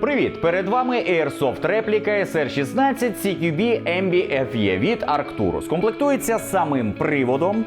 Привіт! Перед вами Airsoft репліка SR16 CQB MB FE від Arcturus. Комплектується самим приводом,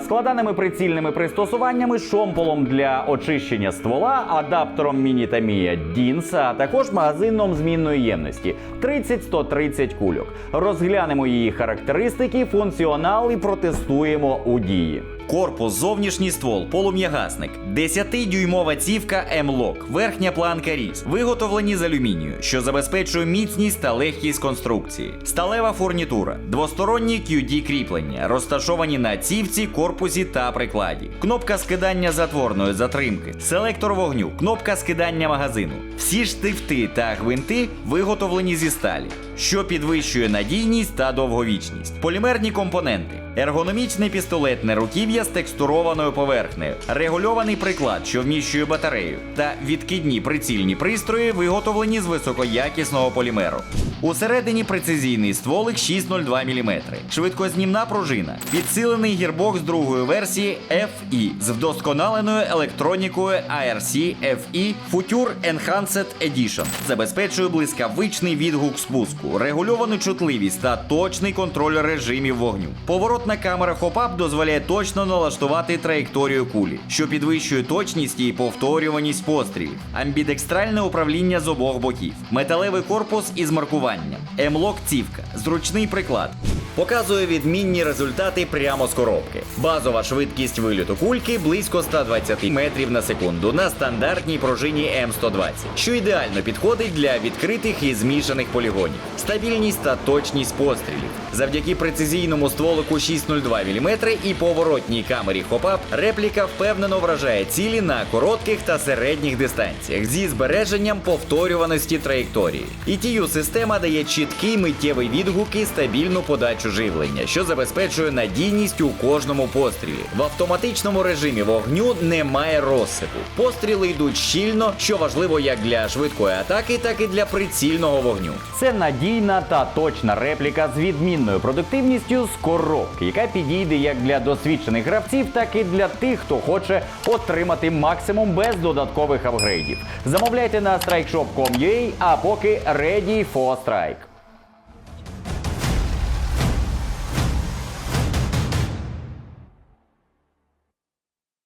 складаними прицільними пристосуваннями, шомполом для очищення ствола, адаптером Мінітамія DINS, а також магазином змінної ємності 30-130 кульок. Розглянемо її характеристики, функціонал і протестуємо у дії. Корпус, зовнішній ствол, полум'ягасник, 10-дюймова цівка M-Lock, верхня планка різ, виготовлені з алюмінію, що забезпечує міцність та легкість конструкції. Сталева фурнітура, двосторонні QD кріплення, розташовані на цівці, корпусі та прикладі. Кнопка скидання затворної затримки, селектор вогню, кнопка скидання магазину. Всі штифти та гвинти виготовлені зі сталі, що підвищує надійність та довговічність. Полімерні компоненти. Ергономічне пістолетне руків'я з текстурованою поверхнею, регульований приклад, що вміщує батарею, та відкидні прицільні пристрої, виготовлені з високоякісного полімеру. Усередині прецизійний стволик 6,02 мм, швидкознімна пружина, підсилений гірбокс другої версії FE з вдосконаленою електронікою ARC FE Future Enhanced Edition. Забезпечує блискавичний відгук спуску, регульовану чутливість та точний контроль режимів вогню. Поворотна камера хопап дозволяє точно налаштувати траєкторію кулі, що підвищує точність і повторюваність пострілів. Амбідекстральне управління з обох боків, металевий корпус із маркуванням, М-лок цівка, зручний приклад. Показує відмінні результати прямо з коробки. Базова швидкість вильоту кульки близько 120 метрів на секунду на стандартній пружині М120, що ідеально підходить для відкритих і змішаних полігонів. Стабільність та точність пострілів. Завдяки прецизійному стволику 6,02 мм і поворотній камері хопап, репліка впевнено вражає цілі на коротких та середніх дистанціях зі збереженням повторюваності траєкторії. ETU система дає чіткий миттєвий відгук і стабільну подачу живлення, що забезпечує надійність у кожному пострілі. В автоматичному режимі вогню немає розсипу. Постріли йдуть щільно, що важливо як для швидкої атаки, так і для прицільного вогню. Це надійна та точна репліка з відмінною продуктивністю з коробки, яка підійде як для досвідчених гравців, так і для тих, хто хоче отримати максимум без додаткових апгрейдів. Замовляйте на strikeshop.com.ua, а поки ready for strike.